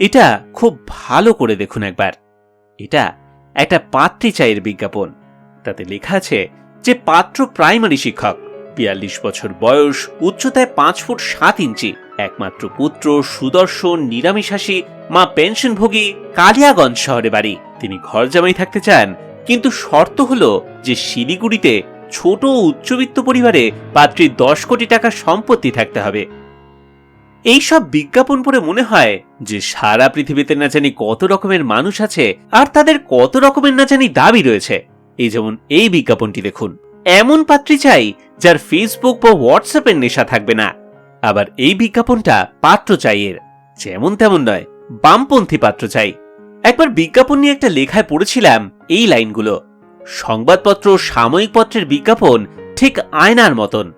এটা খুব ভালো করে দেখুন একবার। এটা একটা পাত্রী চায়ের বিজ্ঞাপন। তাতে লেখা আছে যে পাত্র প্রাইমারি শিক্ষক, বিয়াল্লিশ বছর বয়স, উচ্চতায় পাঁচ ফুট সাত ইঞ্চি, একমাত্র পুত্র, সুদর্শন নিরামিষাসী মা পেনশনভোগী, কালিয়াগঞ্জ শহরে বাড়ি। তিনি ঘর জামাই থাকতে চান, কিন্তু শর্ত হলো যে শিলিগুড়িতে ছোট উচ্চবিত্ত পরিবারে পাত্রীর দশ কোটি টাকা সম্পত্তি থাকতে হবে। এই সব বিজ্ঞাপন পড়ে মনে হয় যে সারা পৃথিবীতে না জানি কত রকমের মানুষ আছে আর তাদের কত রকমের না জানি দাবি রয়েছে। এই যেমন এই বিজ্ঞাপনটি দেখুন। এমন পাত্রী চাই যার ফেসবুক বা হোয়াটসঅ্যাপের নেশা থাকবে না। আবার এই বিজ্ঞাপনটা পাত্র চাইয়ের যেমন তেমন নয়, বামপন্থী পাত্র চাই। একবার বিজ্ঞাপন নিয়ে একটা লেখায় পড়েছিলাম এই লাইনগুলো। সংবাদপত্র সাময়িক পত্রের বিজ্ঞাপন ঠিক আয়নার মতন।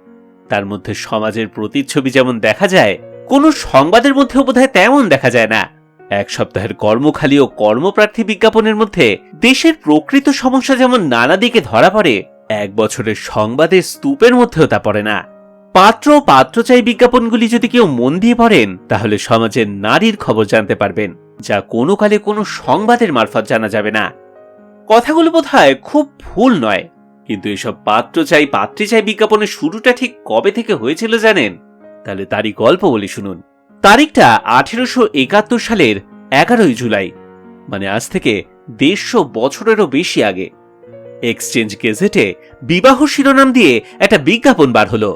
তার মধ্যে সমাজের প্রতিচ্ছবি যেমন দেখা যায় কোনো সংবাদের মধ্যেও বোধহয় তেমন দেখা যায় না। এক সপ্তাহের কর্মখালি ও কর্মপ্রার্থী বিজ্ঞাপনের মধ্যে দেশের প্রকৃত সমস্যা যেমন নানা দিকে ধরা পড়ে, এক বছরের সংবাদের স্তূপের মধ্যেও তা পড়ে না। পাত্র ও পাত্রচাই বিজ্ঞাপনগুলি যদি কেউ মন দিয়ে পড়েন, তাহলে সমাজের নারীর খবর জানতে পারবেন, যা কোনো কালে কোনো সংবাদের মারফত জানা যাবে না। কথাগুলো বোধ খুব ভুল নয়, কিন্তু এসব পাত্র চাই পাত্রী চাই বিজ্ঞাপনের শুরুটা ঠিক কবে থেকে হয়েছিল জানেন? তাহলে তারই গল্প বলি শুনুন। তারিখটা আঠেরোশো একাত্তর সালের এগারোই জুলাই মানে আজ থেকে দেড়শো বছরেরও বেশি আগে। এক্সচেঞ্জ গেজেটে বিবাহ শিরোনাম দিয়ে একটা বিজ্ঞাপন বার হলো।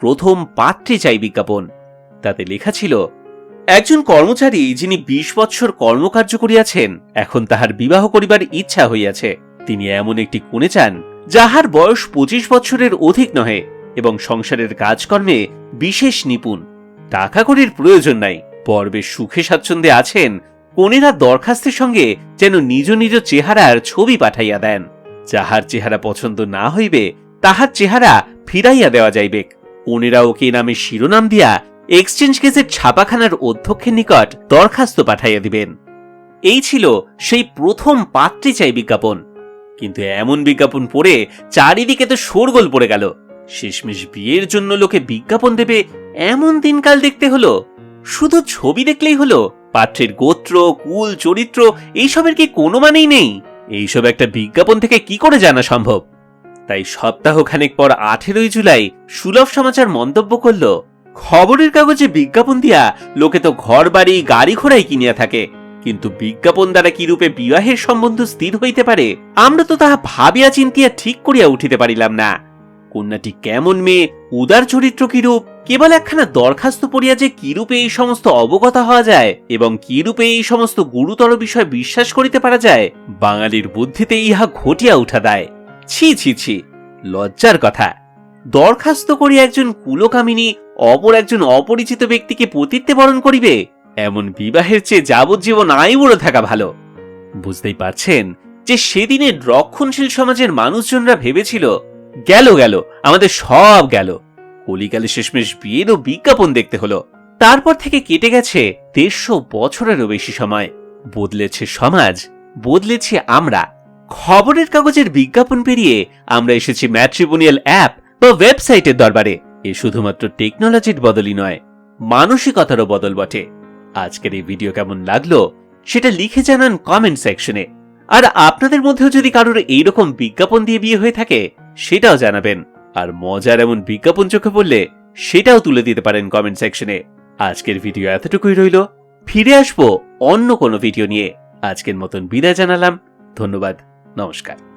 প্রথম পাত্রী চাই বিজ্ঞাপন। তাতে লেখা ছিল, একজন কর্মচারী যিনি বিশ বৎসর কর্মকার্য করিয়াছেন, এখন তাহার বিবাহ করিবার ইচ্ছা হইয়াছে। তিনি এমন একটি কোণে চান, যাহার বয়স পঁচিশ বছরের অধিক নহে, এবং সংসারের কাজকর্মে বিশেষ নিপুণ। টাকা করির প্রয়োজন নাই। পর্বে সুখে স্বাচ্ছন্দ্যে আছেন কোনেরা দরখাস্তের সঙ্গে যেন নিজ নিজ চেহারার ছবি পাঠাইয়া দেন। যাহার চেহারা পছন্দ না হইবে, তাহার চেহারা ফিরাইয়া দেওয়া যাইবে। কোনেরা ওকে নামে শিরোনাম দিয়া এক্সচেঞ্জ কেসের ছাপাখানার অধ্যক্ষের নিকট দরখাস্ত পাঠাইয়া দিবেন। এই ছিল সেই প্রথম পাত্রী চাই বিজ্ঞাপন। কিন্তু এমন বিজ্ঞাপন পড়ে চারিদিকে তো শোরগোল পড়ে গেল। শেষমেশ বিয়ের জন্য লোকে বিজ্ঞাপন দেবে এমন দিনকাল দেখতে হলো। শুধু ছবি দেখলেই হলো, পাত্রের গোত্র, কুল, চরিত্র, এইসবের কি কোনো মানেই নেই? এইসব একটা বিজ্ঞাপন থেকে কি করে জানা সম্ভব? তাই সপ্তাহখানেক পর আঠেরোই জুলাই সুলভ সমাচার মন্তব্য করল, খবরের কাগজে বিজ্ঞাপন দিয়া লোকে তো ঘর বাড়ি গাড়ি ঘোড়াই কিনিয়া থাকে, কিন্তু বিজ্ঞাপন দ্বারা কি রূপে বিবাহের সম্বন্ধ স্থির হইতে পারে? আমরা তো তাহা ভাবিয়া চিন্তিয়া ঠিক করিয়া উঠিতে পারিলাম না। কন্যাটি কেমন মেয়ে, উদার চরিত্র কিরূপ, কেবল একখানা দরখাস্ত পড়িয়া যে কিরূপে এই সমস্ত অবগত হওয়া যায়, এবং কিরূপে এই সমস্ত গুরুতর বিষয় বিশ্বাস করিতে পারা যায়, বাঙালির বুদ্ধিতে ইহা ঘটিয়া উঠা দেয়। ছি ছি ছি, লজ্জার কথা। দরখাস্ত করিয়া একজন কুলকামিনী অপর একজন অপরিচিত ব্যক্তিকে পতিত্বে বরণ করিবে, এমন বিবাহের চেয়ে যাবজ্জীবন আয়ুড়ো থাকা ভালো। বুঝতেই পারছেন যে সেদিনের রক্ষণশীল সমাজের মানুষজনরা ভেবেছিল গেল গেল, আমাদের সব গেল। কলিকালে শেষমেশ বিয়েরও বিজ্ঞাপন দেখতে হলো। তারপর থেকে কেটে গেছে দেড়শো বছরেরও বেশি সময়। বদলেছে সমাজ, বদলেছে আমরা। খবরের কাগজের বিজ্ঞাপন পেরিয়ে আমরা এসেছি ম্যাট্রিমোনিয়াল অ্যাপ বা ওয়েবসাইটের দরবারে। এ শুধুমাত্র টেকনোলজির বদলই নয়, মানসিকতারও বদল বটে। আজকের এই ভিডিও কেমন লাগল সেটা লিখে জানান কমেন্ট সেকশনে। আর আপনাদের মধ্যেও যদি কারোর এইরকম বিজ্ঞাপন দিয়ে বিয়ে হয়ে থাকে সেটাও জানাবেন। আর মজার এমন বিজ্ঞাপন চোখে পড়লে সেটাও তুলে দিতে পারেন কমেন্ট সেকশনে। আজকের ভিডিও এতটুকুই রইল। ফিরে আসব অন্য কোনো ভিডিও নিয়ে। আজকের মতন বিদায় জানালাম। ধন্যবাদ। নমস্কার।